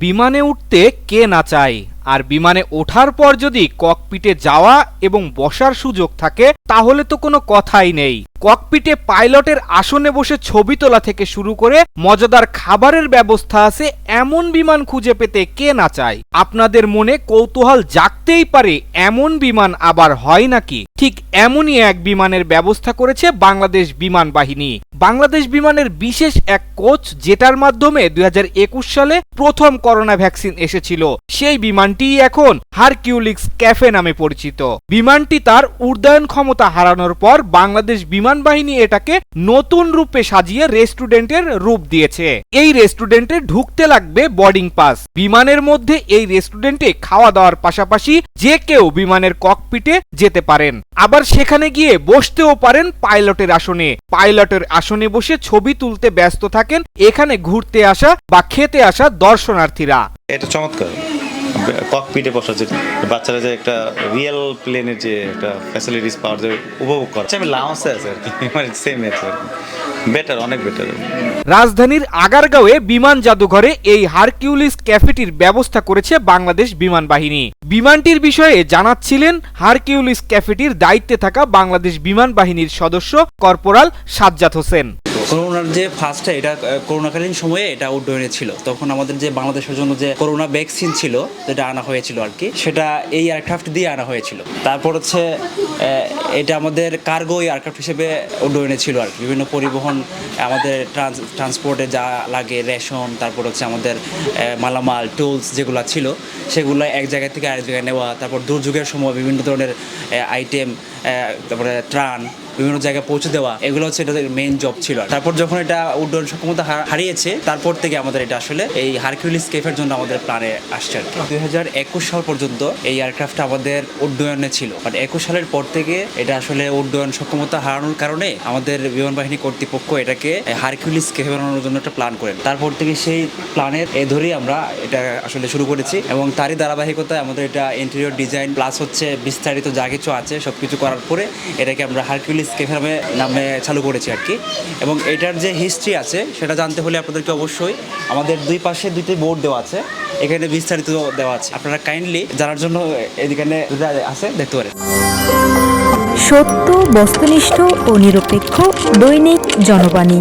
বিমানে উঠতে কে না চায়। আর বিমানে ওঠার পর যদি ককপিটে যাওয়া এবং বসার সুযোগ থাকে, তাহলে তো কোনো কথাই নেই। ককপিটে পাইলটের আসনে বসে ছবি তোলা থেকে শুরু করে মজাদার খাবারের ব্যবস্থা আছে, এমন বিমান খুঁজে পেতে কে না চায়? আপনাদের মনে কৌতূহল জাগতেই পারে, এমন বিমান আবার হয় নাকি? ঠিক এমনই এক বিমানের ব্যবস্থা করেছে বাংলাদেশ বিমান বাহিনী। বাংলাদেশ বিমানের বিশেষ এক কোচ, যেটার মাধ্যমে দুই হাজার একুশ সালে প্রথম করোনা ভ্যাকসিন এসেছিল, সেই বিমানটি এখন হারকিউলিক্স ক্যাফে নামে পরিচিত। বিমানটি তার উড্ডয়ন ক্ষমতা হারানোর পর বাংলাদেশ বিমান বাহিনী এটাকে নতুন রূপে সাজিয়ে রেস্টুরেন্টের রূপ দিয়েছে। এই রেস্টুরেন্টে ঢুকতে লাগবে বোর্ডিং পাস। বিমানের মধ্যে এই রেস্টুরেন্টে খাওয়া দাওয়ার পাশাপাশি যে কেউ বিমানের ককপিটে যেতে পারেন। আবার সেখানে গিয়ে বসতেও পারেন পাইলটের আসনে। পাইলটের আসনে বসে ছবি তুলতে ব্যস্ত থাকেন এখানে ঘুরতে আসা বা খেতে আসা দর্শনার্থীরা। এটা চমৎকার। ককপিটে বসা যে বাচ্চারা যে একটা রিয়েল প্লেনের যে একটা ফ্যাসিলিটিস পাওয়ার যে উপভোগ করে। আমি লাউন্সে আছে আর কি। মানে সেম আছে বেটার অনেক বেটার রাজধানীর আগারগাঁওয়ে বিমান জাদুঘরে এই হারকিউলিস ক্যাফেটির ব্যবস্থা করেছে বাংলাদেশ বিমান বাহিনী। বিমানটির বিষয়ে জানাচ্ছিলেন হারকিউলিস ক্যাফেটির দায়িত্বে থাকা বাংলাদেশ বিমান বাহিনীর সদস্য কর্পোরাল সাজ্জাদ হোসেন। করোনার যে ফার্স্টে এটা করোনাকালীন সময়ে এটা উড্ডয়নে ছিল। তখন আমাদের যে বাংলাদেশের জন্য যে করোনা ভ্যাকসিন ছিল, যেটা আনা হয়েছিল আর কি, সেটা এই এয়ারক্রাফট দিয়ে আনা হয়েছিল। তারপর হচ্ছে এটা আমাদের কার্গো এয়ারক্রাফট হিসেবে উড্ডয়নে ছিল আর কি। বিভিন্ন পরিবহন, আমাদের ট্রান্সপোর্টে যা লাগে রেশন তারপর হচ্ছে আমাদের মালামাল টুলস যেগুলো ছিল, সেগুলো এক জায়গা থেকে আরেক জায়গায় নেওয়া, তারপর দুর্যোগের সময় বিভিন্ন ধরনের আইটেম তারপরে ত্রাণ বিভিন্ন জায়গায় পৌঁছে দেওয়া, এগুলো হচ্ছে এটা মেইন জব ছিল। তারপর যখন এটা উড্ডয়ন সক্ষমতা হারিয়েছে, তারপর থেকে আমাদের এটা আসলে এই হারকিউলিস কেফের জন্য আমাদের প্ল্যানে আসছে আর কি। দুই হাজার একুশ সাল পর্যন্ত এই এয়ারক্রাফট আমাদের উড্ডয়নে ছিল। বাট একুশ সালের পর থেকে এটা আসলে উড্ডয়ন সক্ষমতা হারানোর কারণে আমাদের বিমান বাহিনী কর্তৃপক্ষ এটাকে হারকিউলিস কেফে বানানোর জন্য একটা প্ল্যান করেন। তারপর থেকে সেই প্ল্যানের এ ধরেই আমরা এটা আসলে শুরু করেছি এবং তারই ধারাবাহিকতায় আমাদের এটা ইন্টেরিয়র ডিজাইন প্লাস হচ্ছে বিস্তারিত যা কিছু আছে সব কিছু করার পরে এটাকে আমরা হারকিউলিস নামে নামে চালু করেছি আর কি। এবং এটার যে হিস্ট্রি আছে, সেটা জানতে হলে আপনাদেরকে অবশ্যই আমাদের দুই পাশে দুইটি বোর্ড দেওয়া আছে। এখানে বিস্তারিত দেওয়া আছে। আপনারা কাইন্ডলি জানার জন্য এদিকে আছে, দেখতে পারেন। সত্য, বস্তুনিষ্ঠ ও নিরপেক্ষ দৈনিক জনবাণী।